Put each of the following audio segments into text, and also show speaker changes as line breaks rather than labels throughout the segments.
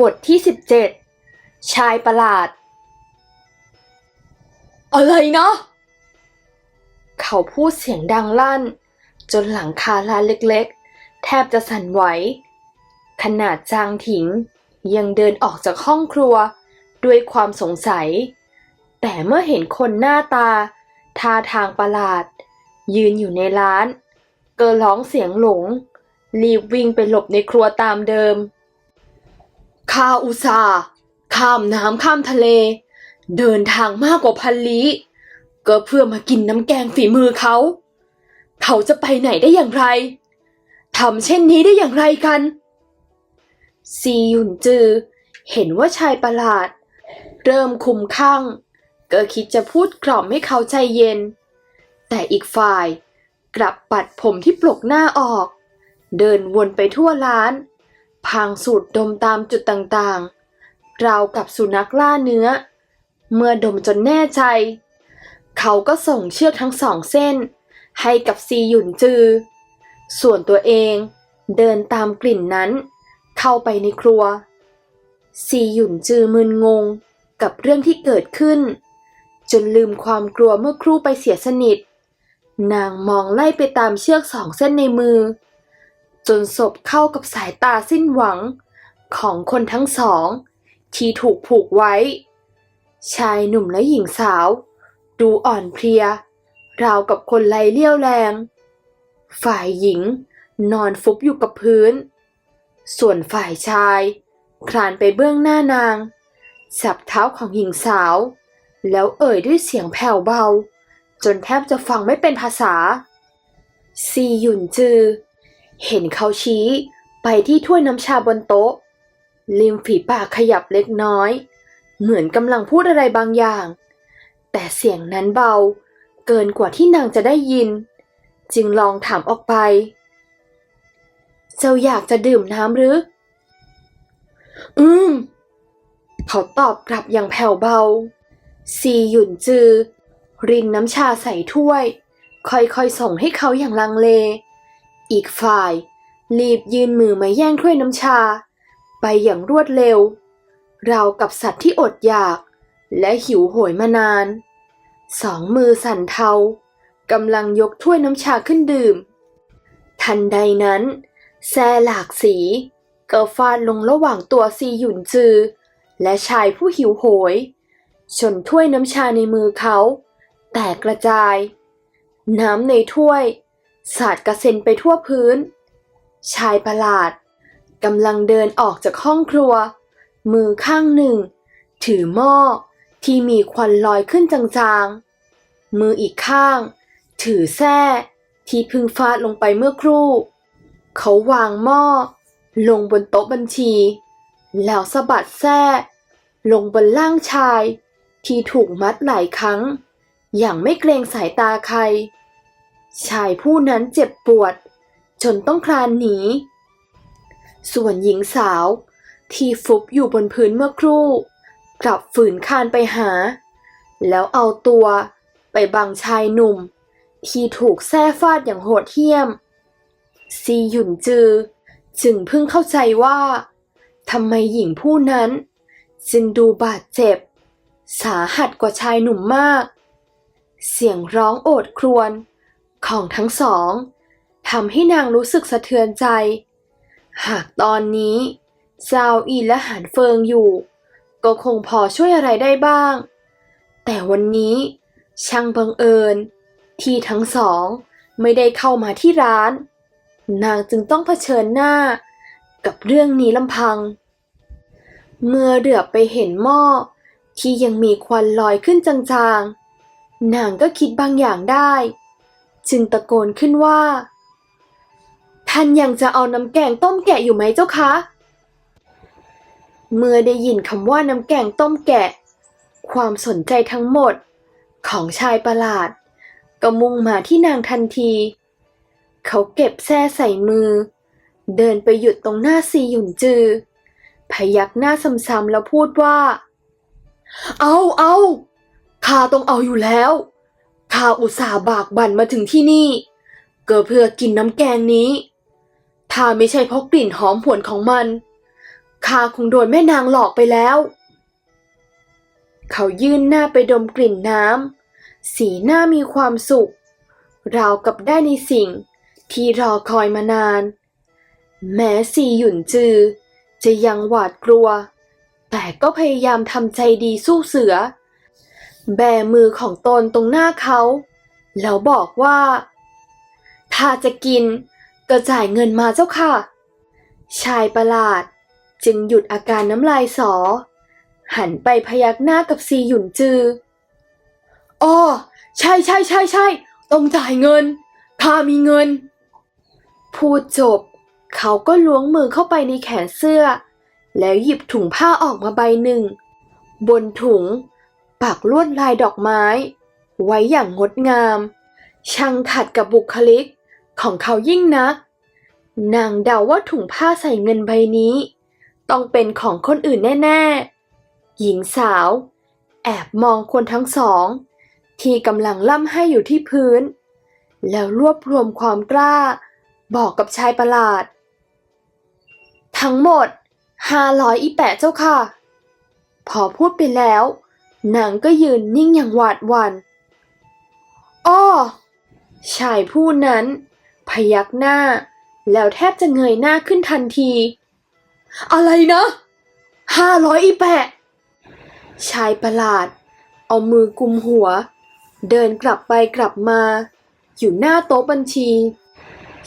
บทที่ 17 ชายประหลาด อะไรนะ เขาพูดเสียงดังลั่น จนหลังคาร้านเล็กๆ แทบจะสั่นไหว ขนาดจางถิงยังเดินออกจากห้องครัวด้วยความสงสัย แต่เมื่อเห็นคนหน้าตา ท่าทางประหลาด ยืนอยู่ในร้าน เก็ร้องเสียงหลง รีบวิ่งไปหลบในครัวตามเดิม ข้าอุตส่าห์ข้ามน้ำข้ามทะเล เดินทางมากกว่าพันลี้ก็เพื่อมากินน้ำแกงฝีมือเขา เขาจะไปไหนได้อย่างไรทำเช่นนี้ได้อย่างไรกัน ซีหยุนจือ เห็นว่าชายประหลาด เริ่มคุมข้างก็คิดจะพูดกล่อมให้เขาใจเย็น แต่อีกฝ่ายกลับปัดผมที่ปลกหน้าออก เดินวนไปทั่วร้าน พางสูดดมตามจุดต่างๆ ราวกับสุนัขล่าเนื้อ เมื่อดมจนแน่ใจ เขาก็ส่งเชือกทั้งสองเส้น ให้กับซีหยุนจือ ส่วนตัวเองเดินตามกลิ่นนั้น เข้าไปในครัว ซีหยุนจือมึนงงกับเรื่องที่เกิดขึ้น จนลืมความกลัวเมื่อครู่ไปเสียสนิท นางมองไล่ไปตามเชือกสองเส้นในมือ จนศพเข้ากับสายตาสิ้นหวังของคนทั้งสอง ที่ถูกผูกไว้ ชายหนุ่มและหญิงสาว ดูอ่อนเพลีย ราวกับคนไร้เลี่ยวแรง ฝ่ายหญิงนอนฟุบอยู่กับพื้น ส่วนฝ่ายชายคลานไปเบื้องหน้านางสับเท้าของหญิงสาว แล้วเอ่ยด้วยเสียงแผ่วเบา จนแทบจะฟังไม่เป็นภาษา ซีหยุนจือ เห็นเขาชี้ไปที่ถ้วยน้ำชาบนโต๊ะ ริมฝีปากขยับเล็กน้อย เหมือนกำลังพูดอะไรบางอย่าง แต่เสียงนั้นเบา เกินกว่าที่นางจะได้ยิน จึงลองถามออกไป เจ้าอยากจะดื่มน้ำหรือ อืม เขาตอบกลับอย่างแผ่วเบา ซีหยุนจือ รินน้ำชาใส่ถ้วย ค่อยๆส่งให้เขาอย่างลังเล อีกฝ่าย รีบยืนมือมาแย่งถ้วยน้ำชา ไปอย่างรวดเร็ว เรากับสัตว์ที่อดอยาก และหิวโหยมานาน สองมือสั่นเทากำลังยกถ้วยน้ำชาขึ้นดื่ม ทันใดนั้น แซ่หลากสีก็ฟาดลงระหว่างตัวซีหยุนจือ และชายผู้หิวโหย ชนถ้วยน้ำชาในมือเขา แตกกระจาย น้ำในถ้วย สาดกระเซ็นไปทั่วพื้น ชายประหลาดกำลังเดินออกจากห้องครัว มือข้างหนึ่ง ถือหม้อที่มีควันลอยขึ้นจางๆ มืออีกข้าง ถือแส้ที่พึ่งฟาดลงไปเมื่อครู่ เขาวางหม้อ ลงบนโต๊ะบัญชี แล้วสะบัดแส้ลงบนล่างชาย ที่ถูกมัดหลายครั้ง อย่างไม่เกรงสายตาใคร ชายผู้นั้นเจ็บปวด จนต้องคลานหนี ส่วนหญิงสาว ที่ฟุบอยู่บนพื้นเมื่อครู่ กลับฝืนคลานไปหา แล้วเอาตัวไปบังชายหนุ่ม ที่ถูกแส้ฟาดอย่างโหดเหี้ยม ซีหยุนจือ จึงเพิ่งเข้าใจว่าทำไมหญิงผู้นั้น จึงดูบาดเจ็บ สาหัสกว่าชายหนุ่มมาก เสียงร้องโอดครวญ ของทั้งสองทำให้นางรู้สึกสะเทือนใจ หากตอนนี้เจ้าอีและหานเฟิงอยู่ ก็คงพอช่วยอะไรได้บ้าง แต่วันนี้ช่างบังเอิญ ที่ทั้งสองไม่ได้เข้ามาที่ร้าน นางจึงต้องเผชิญหน้า กับเรื่องนี้ลำพัง เมื่อเหลือบไปเห็นหม้อที่ยังมีควันลอยขึ้นจางๆ นางก็คิดบางอย่างได้ จึงตะโกนขึ้นว่า ท่านยังจะเอาน้ำแกงต้มแกะอยู่ไหมเจ้าคะ เมื่อได้ยินคำว่าน้ำแกงต้มแกะ ความสนใจทั้งหมดของชายประหลาด ก็มุ่งมาที่นางทันที เขาเก็บแส้ใส่มือ เดินไปหยุดตรงหน้าซีหยุนจือ พยักหน้าซ้ำๆแล้วพูดว่า เอาเอาข้าต้องเอาอยู่แล้ว ข้าอุตส่าห์บากบั่นมาถึงที่นี่ ก็เพื่อกินน้ำแกงนี้ ถ้าไม่ใช่เพราะกลิ่นหอมหวนของมัน ข้าคงโดนแม่นางหลอกไปแล้ว เขายื่นหน้าไปดมกลิ่นน้ำ สีหน้ามีความสุข ราวกับได้ในสิ่งที่รอคอยมานาน แม้ซีหยุ่นจือ จะยังหวาดกลัว แต่ก็พยายามทำใจดีสู้เสือ แบมือของตนตรงหน้าเขา แล้วบอกว่า ถ้าจะกินก็จ่ายเงินมาเจ้าค่ะ ชายประหลาดจึงหยุดอาการน้ำลายสอ หันไปพยักหน้ากับซีหยุ่นจืออ้อใช่ใช่ใช่ใช่ต้องจ่ายเงินข้ามีเงิน พูดจบ เขาก็ล้วงมือเข้าไปในแขนเสื้อ แล้วหยิบถุงผ้าออกมาใบหนึ่ง บนถุง ปักลวดลายดอกไม้ ไว้อย่างงดงาม ช่างขัดกับบุคลิกของเขายิ่งนัก นางเดาว่าถุงผ้าใส่เงินใบนี้ ต้องเป็นของคนอื่นแน่ ๆ หญิงสาว แอบมองคนทั้งสอง ที่กำลังล่ำให้อยู่ที่พื้น แล้วรวบรวมความกล้า บอกกับชายประหลาด ทั้งหมดห้าร้อยอีแปะเจ้าค่ะ พอพูดไปแล้ว นางก็ยืนนิ่งอย่างหวาดหวัน่นอ้อชายผู้นั้น พยักหน้า แล้วแทบจะเงยหน้าขึ้นทันที อะไรนะห้าร้อยอีแปะ ชายประหลาด เอามือกุมหัว เดินกลับไปกลับมา อยู่หน้าโต๊ะบัญชี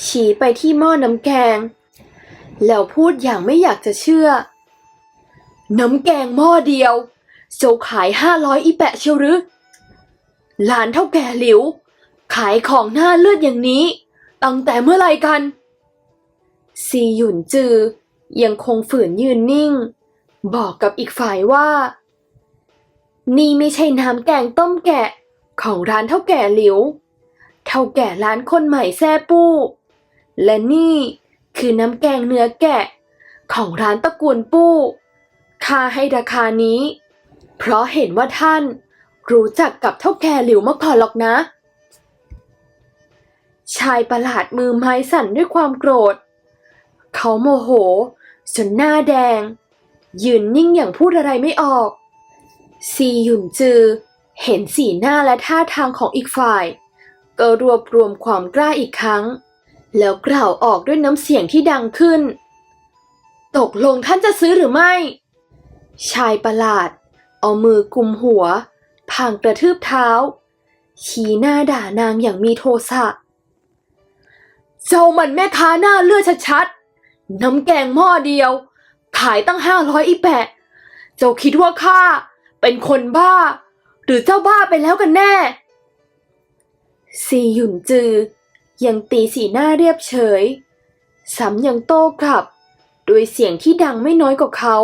ชี้ไปที่หม้อน้ำแกง แล้วพูดอย่างไม่อยากจะเชื่อ น้ำแกงหม้อเดียว โจขายห้าร้อยอีแปะเชียวหรือหลานเท่าแก่หลิว ขายของหน้าเลือดอย่างนี้ ตั้งแต่เมื่อไรกัน ซีหยุนจือ ยังคงฝืนยืนนิ่ง บอกกับอีกฝ่ายว่า นี่ไม่ใช่น้ำแกงต้มแกะของร้านเท่าแก่หลิว เท่าแก่ร้านคนใหม่แซ่ปู้ และนี่คือน้ำแกงเนื้อแกะ ของร้านตระกูลปู้ค่าให้ราคานี้ เพราะเห็นว่าท่านรู้จักกับเท่าแก่หลิวมาก่อนหรอกนะ ชายประหลาดมือไม้สั่นด้วยความโกรธ เขาโมโหจนหน้าแดง ยืนนิ่งอย่างพูดอะไรไม่ออก ซีหยุนจือ เห็นสีหน้าและท่าทางของอีกฝ่าย ก็รวบรวมความกล้าอีกครั้ง แล้วกล่าวออกด้วยน้ำเสียงที่ดังขึ้น ตกลงท่านจะซื้อหรือไม่ ชายประหลาด เอามือกุมหัวพางกระทืบเท้า ชี้หน้าด่านางอย่างมีโทสะ เจ้ามันแม่ค้าหน้าเลือดชัดๆ น้ำแกงหม้อเดียว ขายตั้งห้าร้อยอีแปะ เจ้าคิดว่าข้าเป็นคนบ้า หรือเจ้าบ้าไปแล้วกันแน่ ซีหยุนจือ ยังตีสีหน้าเรียบเฉย ซ้ำยังโต้กลับ ด้วยเสียงที่ดังไม่น้อยกว่าเขา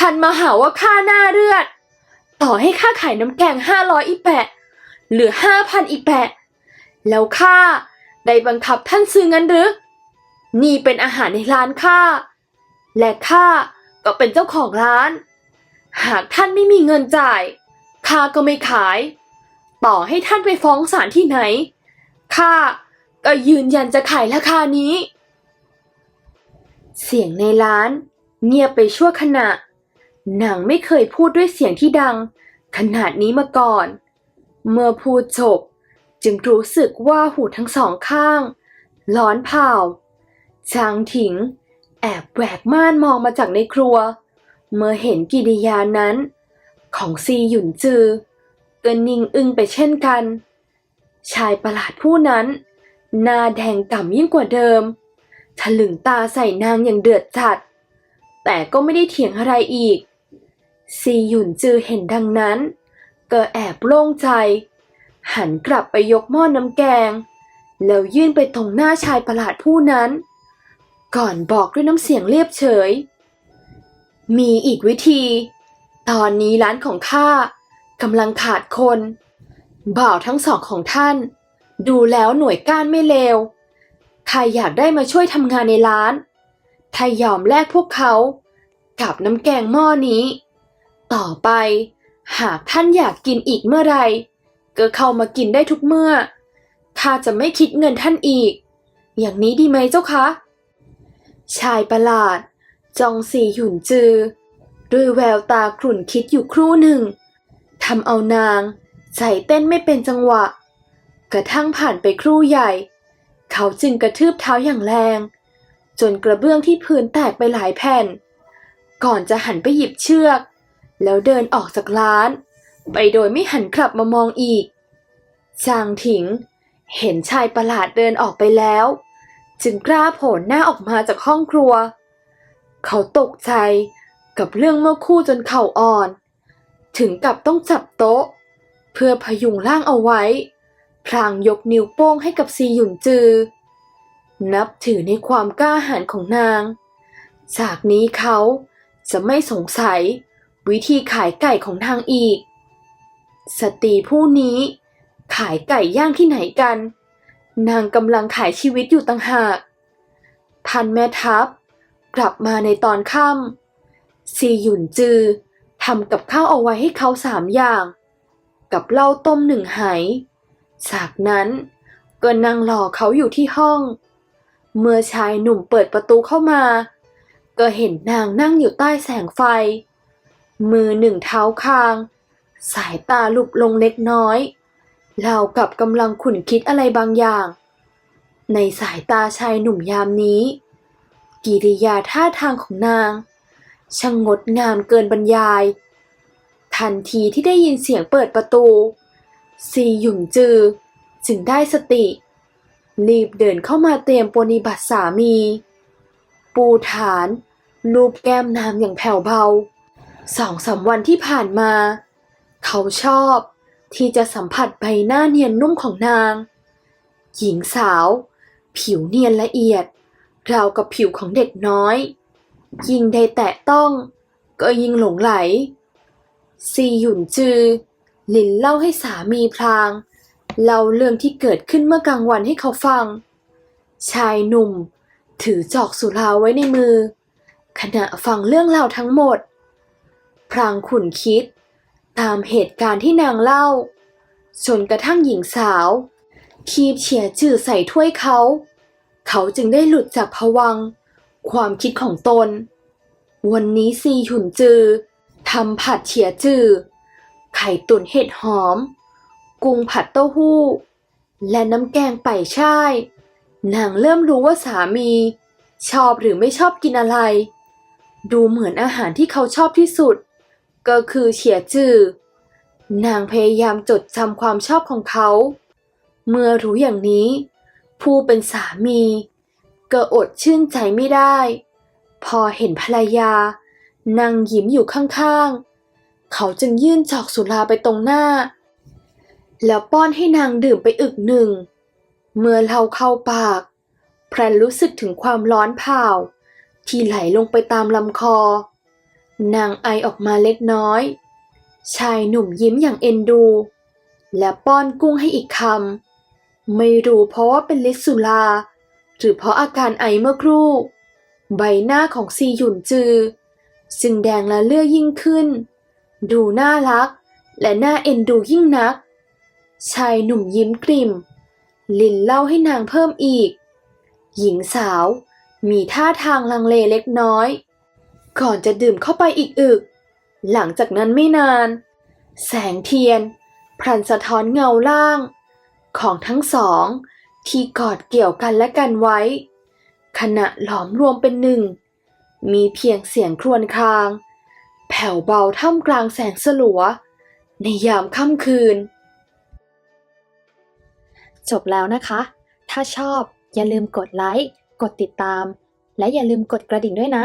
ท่านมาหาว่าข้าหน้าเลือด ต่อให้ข้าขายน้ำแกงห้าร้อยอีแปะ หรือห้าพันอีแปะ แล้วข้าได้บังคับท่านซื้องั้นหรือ นี่เป็นอาหารในร้านข้า และข้าก็เป็นเจ้าของร้าน หากท่านไม่มีเงินจ่าย ข้าก็ไม่ขาย ต่อให้ท่านไปฟ้องศาลที่ไหน ข้าก็ยืนยันจะขายราคานี้ เสียงในร้าน เงียบไปชั่วขณะ นางไม่เคยพูดด้วยเสียงที่ดัง ขนาดนี้มาก่อน เมื่อพูดจบ จึงรู้สึกว่าหูทั้งสองข้าง ร้อนเผาจางถิง แอบแหวกม่านมองมาจากในครัว เมื่อเห็นกิริยานั้น ของซีหยุนจือก็นิ่งอึ้งไปเช่นกัน ชายประหลาดผู้นั้น หน้าแดงก่ำยิ่งกว่าเดิมถลึงตาใส่นางอย่างเดือดจัด แต่ก็ไม่ได้เถียงอะไรอีก ซีหยุนจือเห็นดังนั้น ก็แอบโล่งใจ หันกลับไปยกหม้อนน้ำแกง แล้วยื่นไปตรงหน้าชายประหลาดผู้นั้น ก่อนบอกด้วยน้ำเสียงเรียบเฉย มีอีกวิธี ตอนนี้ร้านของข้ากำลังขาดคน บ่าวทั้งสองของท่าน ดูแล้วหน่วยก้านไม่เลว ใครอยากได้มาช่วยทำงานในร้าน ถ้ายอมแลกพวกเขา กับน้ำแกงหม้อนี้ ต่อไป หากท่านอยากกินอีกเมื่อไรก็เข้ามากินได้ทุกเมื่อ ข้าจะไม่คิดเงินท่านอีก อย่างนี้ดีไหมเจ้าคะ ชายประหลาด จองซีหยุนจือ ด้วยแววตาขลุ่นคิดอยู่ครู่หนึ่งทำเอานาง ใจเต้นไม่เป็นจังหวะ กระทั่งผ่านไปครู่ใหญ่ เขาจึงกระทืบเท้าอย่างแรง จนกระเบื้องที่พื้นแตกไปหลายแผ่น ก่อนจะหันไปหยิบเชือก แล้วเดินออกจากร้าน ไปโดยไม่หันกลับมามองอีก จางถิง เห็นชายประหลาดเดินออกไปแล้ว จึงกล้าโผล่หน้าออกมาจากห้องครัว เขาตกใจกับเรื่องเมื่อคู่จนเข่าอ่อน ถึงกับต้องจับโต๊ะ เพื่อพยุงร่างเอาไว้ พลางยกนิ้วโป้งให้กับซีหยุนจือ นับถือในความกล้าหาญของนาง จากนี้เขาจะไม่สงสัย วิธีขายไก่ของนางอีก สตรีผู้นี้ขายไก่ย่างที่ไหนกัน นางกำลังขายชีวิตอยู่ต่างหากทันแม่ทัพกลับมาในตอนค่ำซีหยุนจือทำกับข้าวเอาไว้ให้เขาสามอย่าง กับเหล้าต้มหนึ่งไหจากนั้นก็นั่งรอเขาอยู่ที่ห้อง เมื่อชายหนุ่มเปิดประตูเข้ามา ก็เห็นนางนั่งอยู่ใต้แสงไฟ มือหนึ่งเท้าคาง สายตาลุบลงเล็กน้อยเรากับกำลังขุนคิดอะไรบางอย่าง ในสายตาชายหนุ่มยามนี้ กิริยาท่าทางของนาง ช่างงดงามเกินบรรยาย ทันทีที่ได้ยินเสียงเปิดประตู ซีหยุ่งจือ จึงได้สติ รีบเดินเข้ามาเตรียมปฏิบัติสามี ปูฐานลูบแก้มนางอย่างแผ่วเบา สองสามวันที่ผ่านมา เขาชอบที่จะสัมผัสใบหน้าเนียนนุ่มของนาง หญิงสาว ผิวเนียนละเอียด ราวกับผิวของเด็กน้อย ยิ่งได้แตะต้องก็ยิ่งหลงไหล ซีหยุนจือ ลินเล่าให้สามีพลางเล่าเรื่องที่เกิดขึ้นเมื่อกลางวันให้เขาฟัง ชายหนุ่ม ถือจอกสุราไว้ในมือ ขณะฟังเรื่องราวทั้งหมด พลางขุนคิด ตามเหตุการณ์ที่นางเล่าจนกระทั่งหญิงสาว คีบเฉียจื่อใส่ถ้วยเขา เขาจึงได้หลุดจากภวัง ความคิดของตน วันนี้ซีหยุนจือทำผัดเฉียจื่อไข่ตุ๋นเห็ดหอม กุ้งผัดเต้าหู้ และน้ำแกงไป่ช่ายนางเริ่มรู้ว่าสามี ชอบหรือไม่ชอบกินอะไร ดูเหมือนอาหารที่เขาชอบที่สุด ก็คือเฉียจื่อนางพยายามจดจำความชอบของเขา เมื่อรู้อย่างนี้ ผู้เป็นสามี ก็อดชื่นใจไม่ได้ พอเห็นภรรยา นั่งยิ้มอยู่ข้างๆ เขาจึงยื่นจอกสุราไปตรงหน้า แล้วป้อนให้นางดื่มไปอึกหนึ่ง เมื่อเราเข้าปาก แพรนรู้สึกถึงความร้อนเผาที่ไหลลงไปตามลำคอ นางไอออกมาเล็กน้อย ชายหนุ่มยิ้มอย่างเอ็นดู และป้อนกุ้งให้อีกคำ ไม่รู้เพราะว่าเป็นฤทธิ์สุราหรือเพราะอาการไอเมื่อครู่ ใบหน้าของซีหยุนจือ จึงแดงและเลือดยิ่งขึ้น ดูน่ารัก และน่าเอ็นดูยิ่งนัก ชายหนุ่มยิ้มกริมลินเล่าให้นางเพิ่มอีก หญิงสาวมีท่าทางลังเลเล็กน้อย ก่อนจะดื่มเข้าไปอีกอึก หลังจากนั้นไม่นาน แสงเทียนพลันสะท้อนเงาล่าง ของทั้งสอง ที่กอดเกี่ยวกันและกันไว้ ขณะหลอมรวมเป็นหนึ่ง มีเพียงเสียงครวญคราง แผ่วเบาท่ามกลางแสงสลัว ในยามค่ำคืน
จบแล้วนะคะ ถ้าชอบอย่าลืมกดไลค์ กดติดตาม และอย่าลืมกดกระดิ่งด้วยนะ